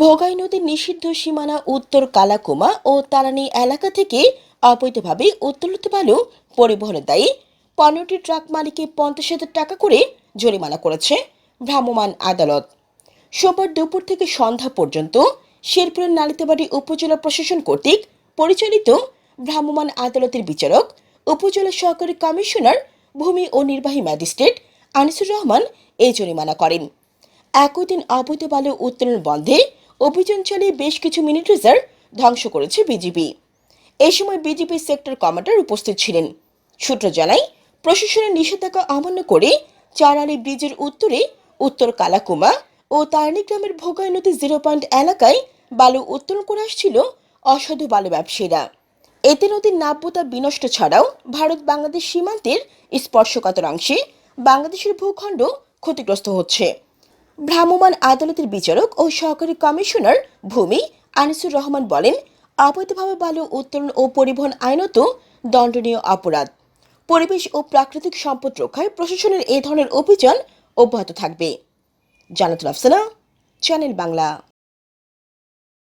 ভোগাই নদীর নিষিদ্ধ সীমানা উত্তর কালাকুমা ও তারানি এলাকা থেকে অবৈধভাবে উত্তোলিত বালু পরিবহনের দায়ী পনেরোটি ট্রাক মালিককে পঞ্চাশ হাজার টাকা করে জরিমানা করেছে ভ্রাম্যমাণ আদালত। সোমবার দুপুর থেকে সন্ধ্যা পর্যন্ত শেরপুরের নালিতাবাড়ি উপজেলা প্রশাসন কর্তৃক পরিচালিত ভ্রাম্যমাণ আদালতের বিচারক, উপজেলা সহকারী কমিশনার, ভূমি ও নির্বাহী ম্যাজিস্ট্রেট আনিসুর রহমান এই জরিমানা করেন। একই দিন অবৈধ বালু উত্তোলন বন্ধে অভিযান চালিয়ে বেশ কিছু মিনিট রিজার্ভ ধ্বংস করেছে বিজিবি। এই সময় বিজেপি সেক্টর কমান্ডার উপস্থিত ছিলেন। সূত্র জানায়, প্রশাসনের নিষেধাজ্ঞা অমান্য করে চারালি ব্রিজের উত্তরে উত্তর কালাকুমা ও তারানি গ্রামের ভোগাই নদী জিরো পয়েন্ট এলাকায় বালু উত্তোলন করে আসছিল অসাধু বালু ব্যবসায়ীরা। এতে নদীর নাব্যতা বিনষ্ট ছাড়াও ভারত বাংলাদেশ সীমান্তের স্পর্শকাতর অংশে বাংলাদেশের ভূখণ্ড ক্ষতিগ্রস্ত হচ্ছে। ভ্রাম্যমাণ আদালতের বিচারক ও সহকারী কমিশনার ভূমি আনিসুর রহমান বলেন, অবৈধভাবে বালু উত্তোলন ও পরিবহন আইনত দণ্ডনীয় অপরাধ। পরিবেশ ও প্রাকৃতিক সম্পদ রক্ষায় প্রশাসনের এ ধরনের অভিযান অব্যাহত থাকবে। জানাতুল আফসানা, চ্যানেল বাংলা।